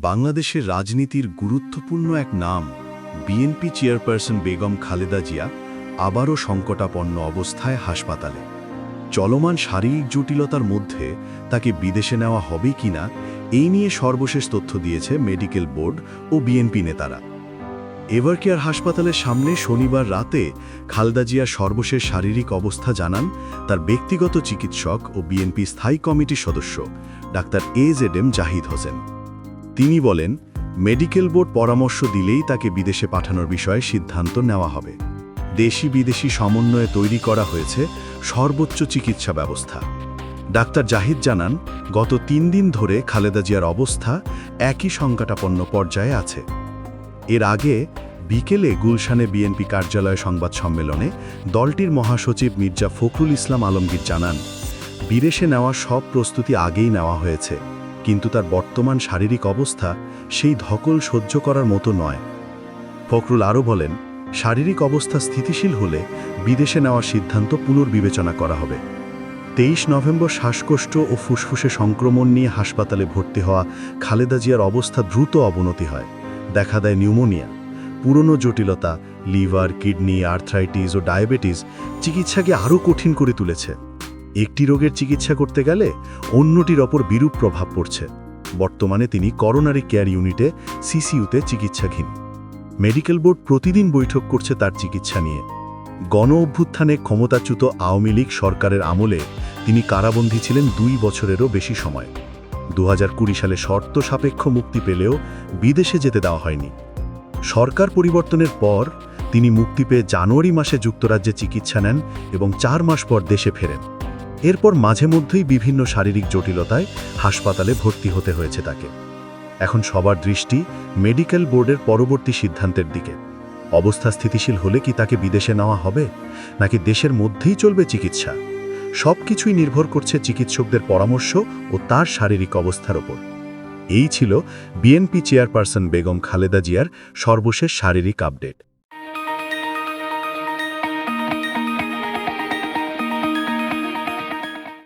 বাংলাদেশের রাজনীতির গুরুত্বপূর্ণ এক নাম বিএনপি চেয়ারপারসন বেগম খালেদা জিয়া আবারও সংকটাপন্ন অবস্থায় হাসপাতালে। চলমান শারীরিক জটিলতার মধ্যে তাকে বিদেশে নেওয়া হবে কিনা, এই নিয়ে সর্বশেষ তথ্য দিয়েছে মেডিকেল বোর্ড ও বিএনপি নেতারা। এভারকেয়ার হাসপাতালের সামনে শনিবার রাতে খালেদা জিয়া সর্বশেষ শারীরিক অবস্থা জানান তার ব্যক্তিগত চিকিৎসক ও বিএনপি স্থায়ী কমিটির সদস্য, doctor A Z M Zahid Hossain. তিনি বলেন, মেডিকেল বোর্ড পরামর্শ দিলেই তাকে বিদেশে পাঠানোর বিষয়ে সিদ্ধান্ত নেওয়া হবে। দেশি বিদেশি সমন্বয়ে তৈরি করা হয়েছে সর্বোচ্চ চিকিৎসা ব্যবস্থা। ডাক্তার জাহিদ জানান, গত তিন দিন ধরে খালেদা জিয়ার অবস্থা একই সংকটাপন্ন পর্যায়ে আছে। এর আগে বিকেলে গুলশানে বিএনপি কার্যালয় সংবাদ সম্মেলনে দলটির মহাসচিব মির্জা ফখরুল ইসলাম আলমগীর জানান, বিদেশে নেওয়া সব প্রস্তুতি আগেই নেওয়া হয়েছে। কিন্তু তার বর্তমান শারীরিক অবস্থা সেই ধকল সহ্য করার মতো নয়। ফখরুল আরও বলেন, শারীরিক অবস্থা স্থিতিশীল হলে বিদেশে নেওয়ার সিদ্ধান্ত পুনর্বিবেচনা করা হবে। তেইশ নভেম্বর শ্বাসকষ্ট ও ফুসফুসে সংক্রমণ নিয়ে হাসপাতালে ভর্তি হওয়া খালেদা জিয়ার অবস্থা দ্রুত অবনতি হয়। দেখা দেয় নিউমোনিয়া। পুরনো জটিলতা, লিভার, কিডনি, আর্থ্রাইটিস ও ডায়াবেটিস চিকিৎসাকে আরও কঠিন করে তুলেছে। একটি রোগের চিকিৎসা করতে গেলে অন্যটির ওপর বিরূপ প্রভাব পড়ছে। বর্তমানে তিনি করোনারি কেয়ার ইউনিটে সিসিইউতে চিকিৎসাধীন। মেডিকেল বোর্ড প্রতিদিন বৈঠক করছে তার চিকিৎসা নিয়ে। গণ অভ্যুত্থানে ক্ষমতাচ্যুত আওয়ামী লীগ সরকারের আমলে তিনি কারাবন্দী ছিলেন দুই বছরেরও বেশি সময়। দু হাজার কুড়ি সালে শর্ত সাপেক্ষ মুক্তি পেলেও বিদেশে যেতে দেওয়া হয়নি। সরকার পরিবর্তনের পর তিনি মুক্তি পেয়ে জানুয়ারি মাসে যুক্তরাজ্যে চিকিৎসা নেন এবং চার মাস পর দেশে ফেরেন। এরপর মাঝে মধ্যেই বিভিন্ন শারীরিক জটিলতায় হাসপাতালে ভর্তি হতে হয়েছে তাকে। এখন সবার দৃষ্টি মেডিকেল বোর্ডের পরবর্তী সিদ্ধান্তের দিকে। অবস্থা স্থিতিশীল হলে কি তাকে বিদেশে নেওয়া হবে, নাকি দেশের মধ্যেই চলবে চিকিৎসা? সব কিছুই নির্ভর করছে চিকিৎসকদের পরামর্শ ও তার শারীরিক অবস্থার ওপর। এই ছিল বিএনপি চেয়ারপারসন বেগম খালেদা জিয়ার সর্বশেষ শারীরিক আপডেট।